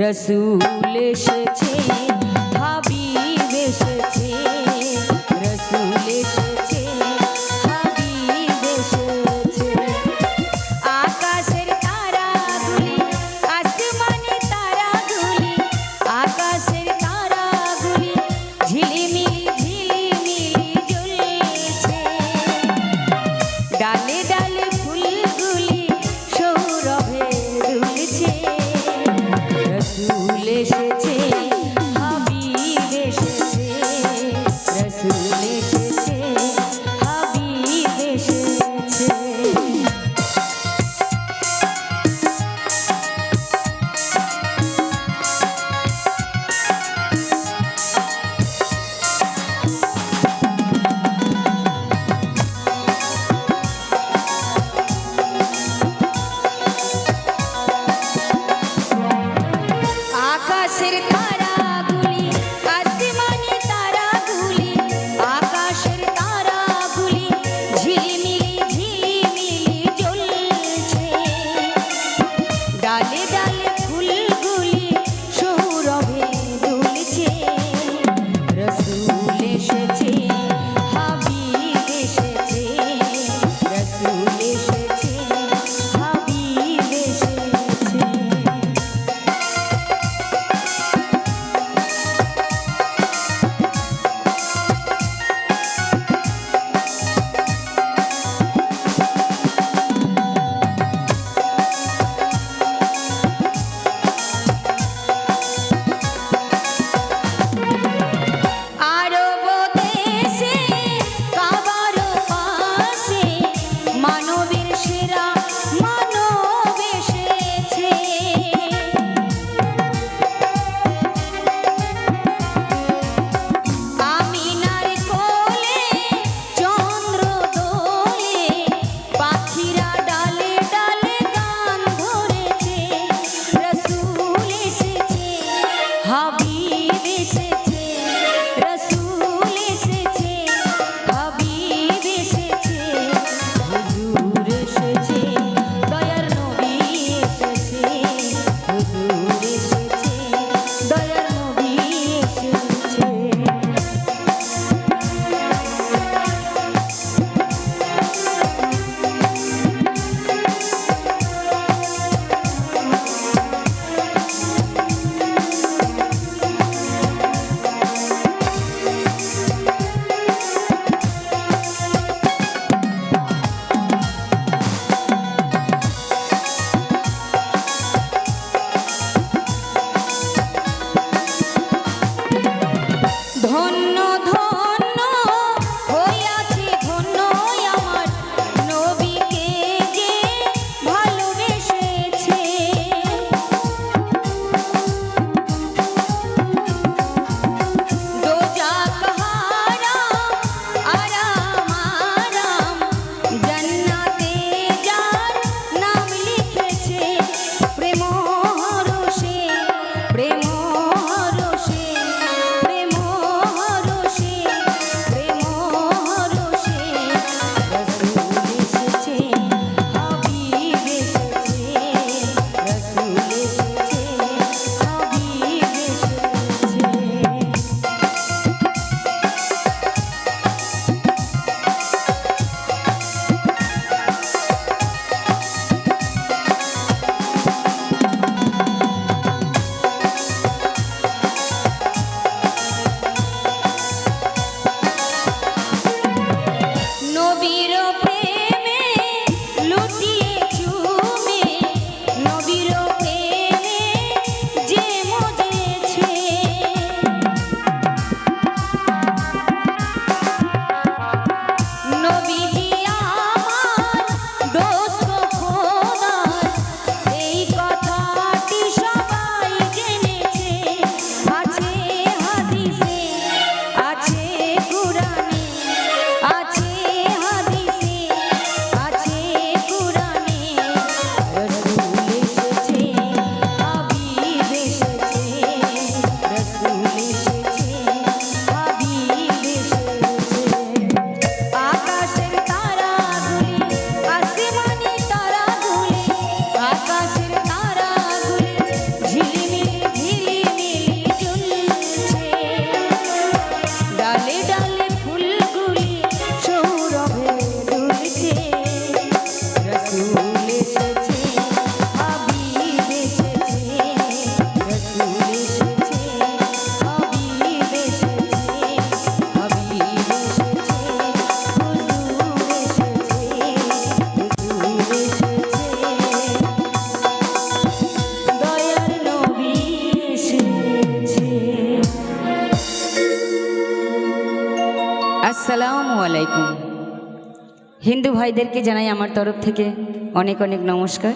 রসুল এসেছে। আসসালামু আলাইকুম। হিন্দু ভাইদেরকে জানাই আমার তরফ থেকে অনেক অনেক নমস্কার।